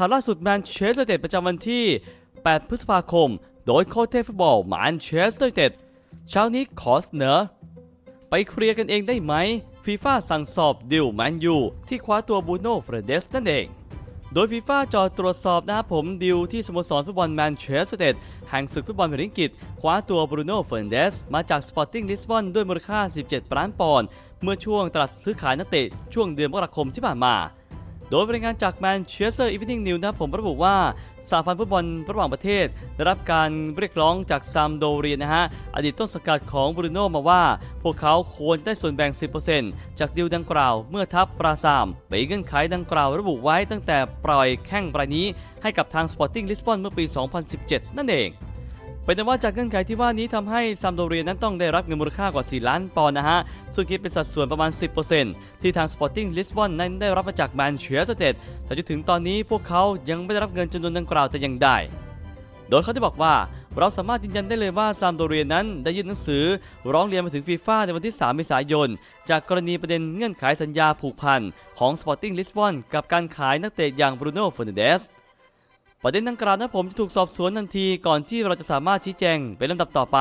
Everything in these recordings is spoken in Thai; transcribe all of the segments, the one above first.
ข่าวล่าสุดแมนเชสเตอร์ยูไนเต็ดประจำวันที่ 8 พฤษภาคม โดยโค้ชเทฟุตบอลแมนเชสเตอร์ยูไนเต็ดเช้านี้ขอเสนอ ไปเคลียร์กันเองได้ไหมฟีฟ่าสั่งสอบดิวแมนยูที่คว้าตัวบูโน่เฟรเดสนั่นเอง โดยฟีฟ่าจอตรวจสอบนะครับผมดิวที่สโมสรฟุตบอลแมนเชสเตอร์ยูไนเต็ดแห่งศึกฟุตบอลแผ่นดินอังกฤษคว้าตัวบรูโน่เฟรเดสมาจากสปอร์ติ้งลิสบอนด้วยมูลค่า 17 ล้านปอนด์เมื่อช่วงตลาดซื้อขายนักเตะช่วงเดือนมกราคมที่ผ่านมา โดยบริงานจากแมนเชสเตอร์อีฟนิ่งนิวนะครับผมระบุว่าสาพันธ์ฟุตบอลระหว่างประเทศ ได้รับการเรียกร้องจากซามโดเรียนะฮะ อดีตต้นสังกัดของบรูโน่มาว่า พวกเขาควรจะได้ส่วนแบ่ง 10%จากดีลดังกล่าวเมื่อทัพปราซามไปเงื่อนไขดังกล่าวระบุไว้ตั้งแต่ปล่อยแข้งรายนี้ให้กับทาง Sporting Lisbon เมื่อปี 2017 นั่นเอง เป็นแต่ว่าจากเงื่อนไขที่ว่านี้ทำให้ซัมโดเรียนั้นต้องได้รับเงินมูลค่ากว่า 4 ล้านปอนด์นะฮะ ซึ่งคิดเป็นสัดส่วนประมาณ 10%ที่ทาง Sporting Lisbon นั้นได้รับมาจากแมนเชสเตอร์ยูไนเต็ดแต่จนถึงตอนนี้พวกเขายังไม่ได้รับเงินจำนวนดังกล่าวแต่อย่างใดโดยเขาได้บอกว่าเราสามารถยืนยันได้เลยว่าซามโดเรียนั้นได้ยื่นหนังสือ ร้องเรียนมาถึงฟีฟ่าในวันที่ 3 เมษายน จากกรณีประเด็นเงื่อนไขสัญญาผูกพัน ของ Sporting Lisbon กับการขายนักเตะอย่างบรูโน่เฟอร์นันเดส ประเด็นดังกล่าวนะผมจะถูกสอบสวนทันทีก่อนที่เราจะสามารถชี้แจงเป็นลำดับต่อไป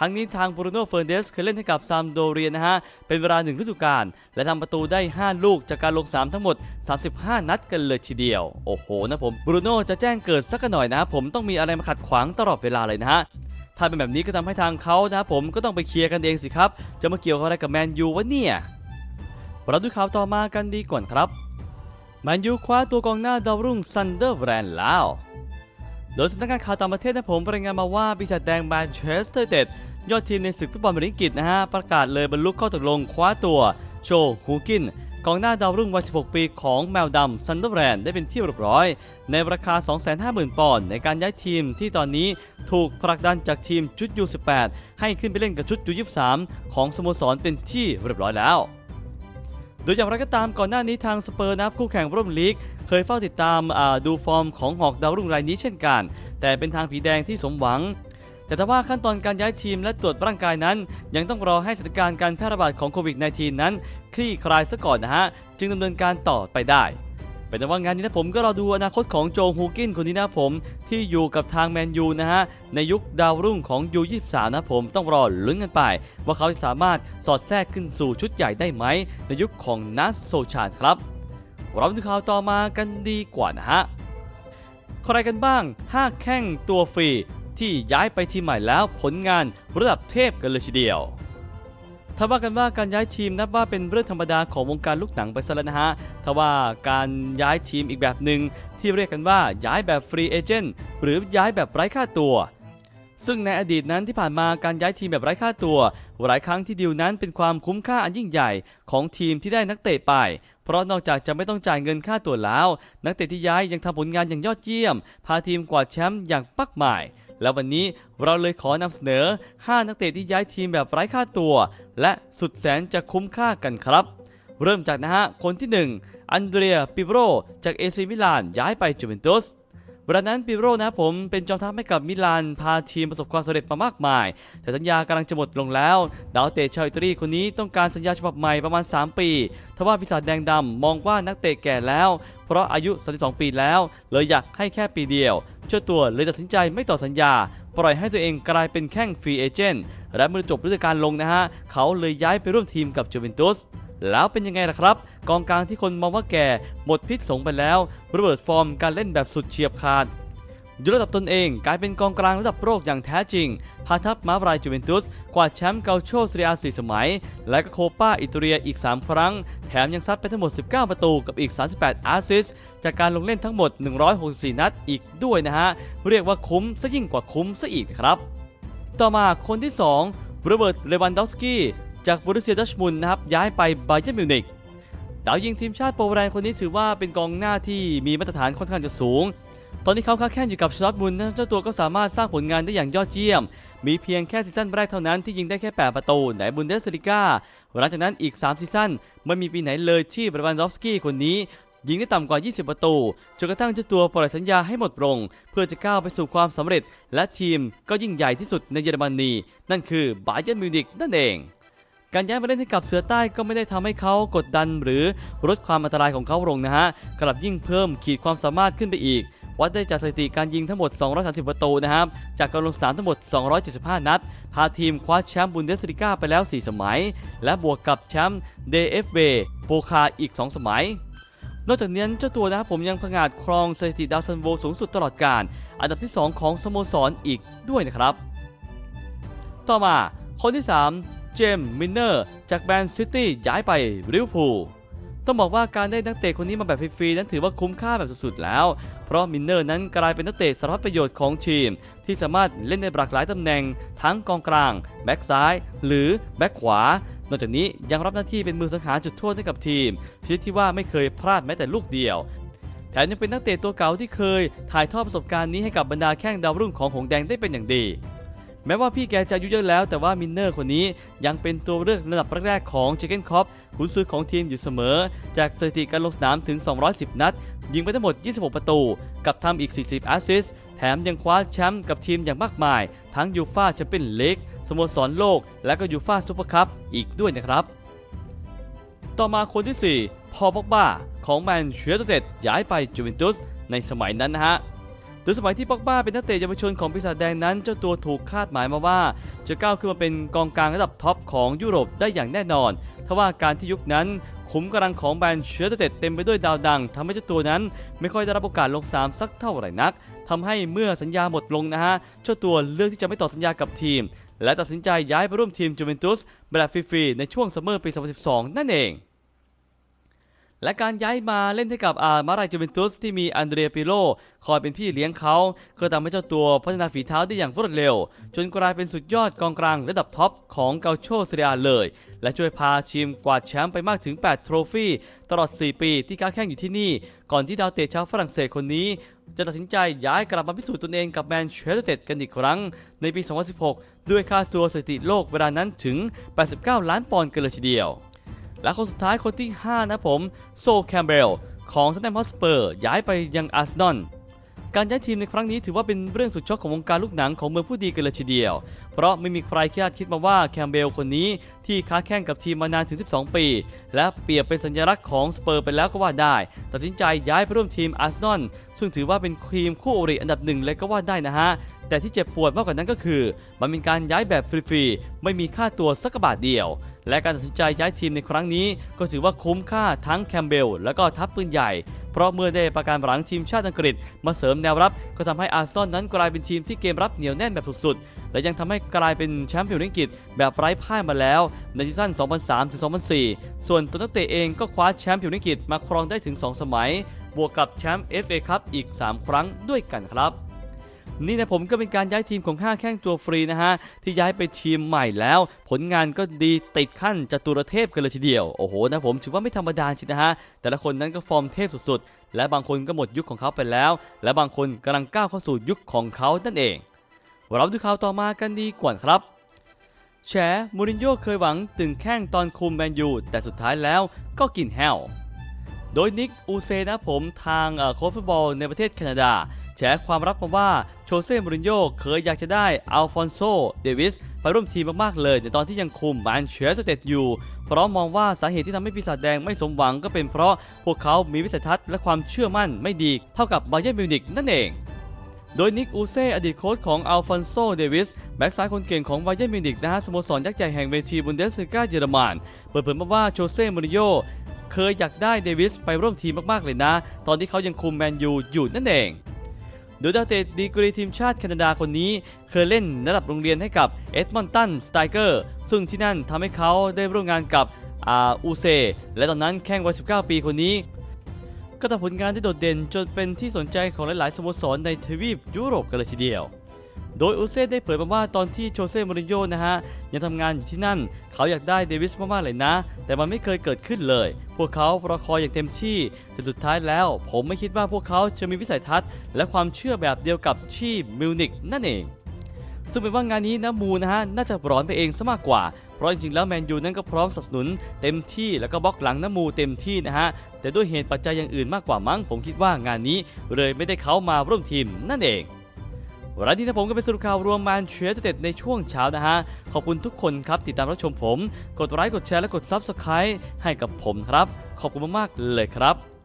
ทั้งนี้ทางบรูโน่เฟอร์เดสเคยเล่นให้กับซามโดเรียนะฮะ เป็นเวลาหนึ่งฤดูกาลและทำประตูได้ 5 ลูกจากการลง3ทั้งหมด 35 นัดกันเลยทีเดียว โอ้โหนะผมบรูโน่จะแจ้งเกิดสักหน่อยนะผมต้องมีอะไรมาขัดขวางตลอดเวลาเลยนะฮะ ถ้าเป็นแบบนี้ก็ทำให้ทางเขานะผมก็ต้องไปเคลียร์กันเองสิครับ จะมาเกี่ยวอะไรกับแมนยูวะเนี่ยเราดูข่าวต่อมากันดีก่อนครับ แมนยูคว้าตัวกองหน้าดาวรุ่งซันเดอร์แบรนด์แล้ว โดยสำนักงานข่าวต่างประเทศนะผมรายงานมาว่าปีศาจแดงแมนเชสเตอร์เต็ดยอดทีมในศึกฟุตบอลบริกิตนะฮะ ประกาศเลยบรรลุข้อตกลงคว้าตัวโชฮูกินกองหน้าดาวรุ่งวัย 16 ปีของแมวดำซันเดอร์แบรนด์ได้เป็นที่เรียบร้อย ในราคา 250,000 ปอนด์ในการย้ายทีมที่ตอนนี้ถูกผลักดันจากทีมชุด U18 ให้ขึ้นไปเล่นกับชุด U23 ของสโมสรเป็นที่เรียบร้อยแล้ว โดยอย่างไรก็ตามก่อนหน้านี้ทางสเปอร์นับคู่แข่งร่วมลีก เคยเฝ้าติดตามดูฟอร์มของหอกดาวรุ่งรายนี้เช่นกัน แต่เป็นทางผีแดงที่สมหวัง แต่ถ้าว่าขั้นตอนการย้ายทีมและตรวจร่างกายนั้น ยังต้องรอให้สถานการณ์การแพร่ระบาดของโควิด -19 นั้น คลี่คลายซะก่อนนะฮะ จึงดำเนินการต่อไปได้ เป็นแต่ว่างานนี้นะผมก็รอดูอนาคตของโจฮูกินคนนี้นะผม ที่อยู่กับทางแมนยูนะฮะ ในยุคดาวรุ่งของยู23นะผมต้องรอลุ้นกันไป ว่าเขาจะสามารถสอดแทรกขึ้นสู่ชุดใหญ่ได้ไหม ในยุคของนัสโซชานครับเราดูข่าวต่อมากันดีกว่านะฮะใครกันบ้าง 5 แข้งตัวฟรีที่ย้ายไปทีมใหม่แล้วผลงานระดับเทพกันเลยทีเดียว ถ้าว่ากันว่าการย้ายทีมนับว่าเป็นเรื่องธรรมดาของวงการลูกหนังไปซะแล้วนะฮะถ้าว่าการย้ายทีมอีกแบบหนึ่งที่เรียกกันว่าย้ายแบบฟรีเอเจนต์หรือย้ายแบบไร้ค่าตัวซึ่งในอดีตนั้นที่ผ่านมาการย้ายทีมแบบไร้ค่าตัว หลายครั้งที่ดีลนั้นเป็นความคุ้มค่าอันยิ่งใหญ่ของทีมที่ได้นักเตะไป เพราะนอกจากจะไม่ต้องจ่ายเงินค่าตัวแล้ว นักเตะที่ย้ายยังทำผลงานอย่างยอดเยี่ยม พาทีมกวาดแชมป์อย่างปักหมาย แล้ววันนี้เราเลยขอนำเสนอ 5 นักเตะที่ย้ายทีมแบบไร้ค่าตัว และสุดแสนจะคุ้มค่ากันครับ เริ่มจากนะฮะคนที่ 1 อันเดรียปิโรจากเอซิมิลานย้ายไปจูเวนตุส เวลานั้นปิโรนะผมเป็นจอมทัพให้กับมิลานพาทีมประสบความสำเร็จมามากมาย แต่สัญญากำลังจะหมดลงแล้วดาวเตะชาวอิตาลีคนนี้ต้องการสัญญาฉบับใหม่ประมาณ 3 ปีทว่าปีศาจแดงดำมองว่านักเตะแก่แล้ว เพราะอายุ 32 ปีแล้ว เลยอยากให้แค่ปีเดียวเจ้าตัวเลยตัดสินใจไม่ต่อสัญญา ปล่อยให้ตัวเองกลายเป็นแข้งฟรีเอเจนต์และเมื่อจบฤดูกาลลงนะฮะ เขาเลยย้ายไปร่วมทีมกับจูเวนตุส แล้วเป็นยังไงล่ะครับ กองกลางที่คนมองว่าแก่หมดพิษสงไปแล้วระเบิดฟอร์มการเล่นแบบสุดเฉียบขาดยกระดับตนเองกลายเป็นกองกลางระดับโลกอย่างแท้จริง พาทัพมาบรายจูเวนตุสกวาดแชมป์เกาโชซีเรียสี่สมัย และก็โคปาอิตาเลียอีก 3 ครั้ง แถมยังซัดไปทั้งหมด 19 ประตูกับอีก 38 อาซิสจากการลงเล่นทั้งหมด 164 นัดอีกด้วยนะฮะ เรียกว่าคุ้มซะยิ่งกว่าคุ้มซะอีกครับ ต่อมาคนที่ 2โรเบิร์ตเลวันดอฟสกี้ จากบรูเซียดัชมุนนะครับย้ายไปไบเยร์นมิวนิกดาวยิงทีมชาติโปแลนด์คนนี้ถือว่าเป็นกองหน้าที่มีมาตรฐานค่อนข้างจะสูง ตอนนี้เขาค้าแข่งอยู่กับชลอตมุนนะเจ้าตัวก็สามารถสร้างผลงานได้อย่างยอดเยี่ยม มีเพียงแค่ซีซั่นแรกเท่านั้นที่ยิงได้แค่ 8 ประตูในบุนเดสลิก้าหลังจากนั้นอีก 3 ซีซั่นไม่มีปีไหนเลยที่บรวันดอฟสกี้คนนี้ยิงได้ต่ำกว่า 20 ประตู จนกระทั่งเจ้าตัวปล่อยสัญญาให้หมดลง เพื่อจะก้าวไปสู่ความสำเร็จ และทีมก็ยิ่งใหญ่ที่สุดในเยอรมนี นั่นคือบาเยิร์นมิวนิกนั่นเอง การย้ายมาเล่นให้กับเสือใต้ก็ไม่ได้ทำให้เขากดดัน หรือลดความอันตรายของเขาลงนะฮะกลับยิ่งเพิ่มขีดความสามารถขึ้นไปอีก วัดได้จากสถิติการยิงทั้งหมด 230 ประตูนะครับจากการลงสนามทั้งหมด 275 นัด พาทีมคว้าแชมป์บุนเดสลิก้าไปแล้ว 4 สมัย และบวกกับแชมป์ DFB โปคาอีก 2 สมัยนอกจากนี้เจ้าตัวนะครับผมยังผงาดครองสถิติดาวซันโวสูงสุดตลอดการอันดับที่ 2 ของสโมสรอีกด้วยนะครับ ต่อมาคนที่ 3 เจมส์มินเนอร์จากแบนซิตี้ย้ายไปริเวอร์พูลต้องบอกว่าการได้นักเตะคนนี้มาแบบฟรีๆนั้นถือว่าคุ้มค่าแบบสุดๆแล้ว เพราะมินเนอร์นั้นกลายเป็นนักเตะสารพัดประโยชน์ของทีม ที่สามารถเล่นในหลากหลายตำแหน่ง ทั้งกองกลาง แบ็กซ้าย หรือแบ็กขวา นอกจากนี้ยังรับหน้าที่เป็นมือสังหารจุดโทษให้กับทีมชนิดที่ว่าไม่เคยพลาดแม้แต่ลูกเดียวแถมยังเป็นนักเตะตัวเก่าที่เคย ถ่ายทอดประสบการณ์นี้ให้กับบรรดาแข้งดาวรุ่งของหงแดงได้เป็นอย่างดี แม้ว่าพี่แกจะอายุเยอะแล้ว แต่ว่ามินเนอร์คนนี้ยังเป็นตัวเลือกระดับแรกๆของเจเกนคอปขุนซื้อของทีมอยู่เสมอ จากสถิติการลงสนามถึง 210 นัด ยิงไปทั้งหมด 26 ประตู กับทำอีก 40 แอสซิสต์แถมยังคว้าแชมป์กับทีมอย่างมากมาย ทั้งยูฟาแชมเปี้ยนลีกสโมสรโลก และก็ยูฟาซูเปอร์คัพอีกด้วยนะครับ ต่อมาคนที่ 4 พอบ็อกบ้าของแมนเชสเตอร์เซย้ายไปจูเวนตุสในสมัยนั้นนะฮะ โดยสมัยที่ป็อกบ้าเป็นนักเตะเยาวชนของปีศาจแดงนั้นเจ้าตัวถูกคาดหมายมาว่า จะก้าวขึ้นมาเป็นกองกลางระดับท็อปของยุโรปได้อย่างแน่นอนทว่าการที่ยุคนั้นขุมกำลังของแบรนด์เชสเตอร์เต็มไปด้วยดาวดังทำให้เจ้าตัวนั้น ไม่ค่อยได้รับโอกาสลงสนามสักเท่าไหร่นักทำให้เมื่อสัญญาหมดลงนะฮะเจ้าตัวเลือกที่จะไม่ต่อสัญญากับทีม และตัดสินใจย้ายไปร่วมทีมจูเวนตุสแบบฟรีๆในช่วงซัมเมอร์ปี 2012 นั่นเอง และการย้ายมาเล่นให้กับอามาไรจูเวนตุสที่มีอันเดรียปิโลคอยเป็นพี่เลี้ยงเขาก็ทำให้เจ้าตัวพัฒนาฝีเท้าได้อย่างรวดเร็ว จนกลายเป็นสุดยอดกองกลางระดับท็อปของเกาโชเซียเลย และช่วยพาทีมกวาดแชมป์ไปมากถึง 8 โทรฟี่ ตลอด 4 ปีที่ค้าแข่งอยู่ที่นี่ ก่อนที่ดาวเตะชาวฝรั่งเศสคนนี้ จะตัดสินใจย้ายกลับมาพิสูจน์ตนเองกับแมนเชสเตอร์กันอีกครั้ง ในปี 2016 ด้วยค่าตัวสถิติโลกเวลานั้นถึง 89 ล้านปอนด์กันเลยทีเดียว และคนสุดท้ายคนที่ 5 นะผม โซแคมเบลของทันแนมฮอสเปอร์ย้ายไปยังอาร์เซนอลการย้ายทีมในครั้งนี้ถือว่าเป็นเรื่องสุดช็อกของวงการลูกหนังของเมืองผู้ดีกันเลยทีเดียว เพราะไม่มีใครคาดคิดมาว่าแคมเบลคนนี้ที่ค้าแข่งกับทีมมานานถึง 12 ปี และเปรียบเป็นสัญลักษณ์ของสเปอร์ไปแล้วก็ว่าได้ ตัดสินใจย้ายไปร่วมทีมอาร์เซนอลซึ่งถือว่าเป็นทีมคู่อริอันดับหนึ่งเลยก็ว่าได้นะฮะ แต่ที่เจ็บปวดมากกว่านั้นก็คือ มันเป็นการย้ายแบบฟรีๆ ไม่มีค่าตัวสักบาทเดียว และการตัดสินใจย้ายทีมในครั้งนี้ ก็ถือว่าคุ้มค่าทั้งแคมเบล และก็ทัพปืนใหญ่ เพราะเมื่อได้ประการหลังทีมชาติอังกฤษ มาเสริมแนวรับ ก็ทำให้อาร์ซอลนั้นกลายเป็นทีมที่เกมรับเหนียวแน่นแบบสุดๆ และยังทำให้กลายเป็นแชมป์พรีเมียนอังกฤษแบบไร้พ่ายมาแล้วในซีซั่น 2003-2004 ส่วนตัวนักเตะเองก็คว้าแชมป์พรีเมียนอังกฤษมาครองได้ถึง 2 สมัย บวกกับแชมป์ FA คัพอีก 3 ครั้งด้วยกันครับ นี่นะผมก็เป็นการย้ายทีมของ 5 แข้งตัวฟรีนะฮะ ที่ย้ายไปทีมใหม่แล้ว ผลงานก็ดีติดขั้นจตุรเทพกันเลยทีเดียว โอ้โหนะผมถือว่าไม่ธรรมดาจริงนะฮะ แต่ละคนนั้นก็ฟอร์มเทพสุดๆ และบางคนก็หมดยุคของเขาไปแล้ว และบางคนกำลังก้าวเข้าสู่ยุคของเขานั่นเองเราดูข่าวต่อมากันดีกว่าครับแฉมูรินโญ่เคยหวังตึงแข้งตอนคุมแมนยูแต่สุดท้ายแล้วก็กินแฮวโดยนิกอูเซนะผมทางโค้ชฟุตบอลในประเทศแคนาดา แฉความรับมาว่าโชเซ่มูรินโญ่เคยอยากจะได้อัลฟอนโซเดวิสไปร่วมทีมมากๆเลย ในตอนที่ยังคุมแมนเชสเตอร์อยู่ เพราะมองว่าสาเหตุที่ทำให้ปีศาจแดงไม่สมหวังก็เป็นเพราะพวกเขามีวิสัยทัศน์และความเชื่อมั่นไม่ดีเท่ากับบาเยิร์นมิวนิกนั่นเองโดยนิกอูเซ่อดีตโค้ชของอัลฟอนโซเดวิส แบ็กซ้ายคนเก่งของไบเยนมิวนิกนะฮะสโมสรยักษ์ใหญ่แห่งเวทีบุนเดสลิก้าเยอรมัน เปิดเผยมาว่าโชเซ่มูริโญ่เคยอยากได้เดวิสไปร่วมทีมมาก ๆ เลยนะ ตอนที่เขายังคุมแมนยูอยู่นั่นเอง โดยดาวเตะดีกรีทีมชาติแคนาดาคนนี้ เคยเล่นระดับโรงเรียนให้กับเอ็ดมอนตันสไตเกอร์ซึ่งที่นั่นทำให้เขาได้ร่วมงานกับอาอูเซ และตอนนั้นแข่งวัย 19 ปีคนนี้ ก็ทำผลงานได้โดดเด่นจนเป็นที่สนใจของหลาย ๆ สโมสรในทวีปยุโรปกันเลยทีเดียว โดยอูเซ่ได้เผยมาว่าตอนที่โชเซ่มูรินโญ่นะฮะยังทำงานอยู่ที่นั่น เขาอยากได้เดวิสมากๆเลยนะ แต่มันไม่เคยเกิดขึ้นเลย พวกเขารอคอยอย่างเต็มที่ แต่สุดท้ายแล้ว ผมไม่คิดว่าพวกเขาจะมีวิสัยทัศน์ และความเชื่อแบบเดียวกับชีมิวนิกนั่นเองซึ่งเป็นว่างานนี้นะมูนะฮะน่าจะร้อนไปเองซะมากกว่า เพราะจริงๆแล้วแมนยูนั้นก็พร้อมสนับสนุนเต็มที่แล้วก็บล็อกหลังน้ำมูเต็มที่นะฮะแต่ด้วยเหตุปัจจัยอย่างอื่นมากกว่ามั้งผมคิดว่างานนี้เลยไม่ได้เขามาร่วมทีมนั่นเอง วันนี้นะผมก็เป็นสรุปข่าวรวมแมนเชสเตอร์ยูไนเต็ดในช่วงเช้านะฮะ ขอบคุณทุกคนครับติดตามรับชมผม กดไลค์กดแชร์และกดซับสไครต์ให้กับผมครับ ขอบคุณมากๆเลยครับ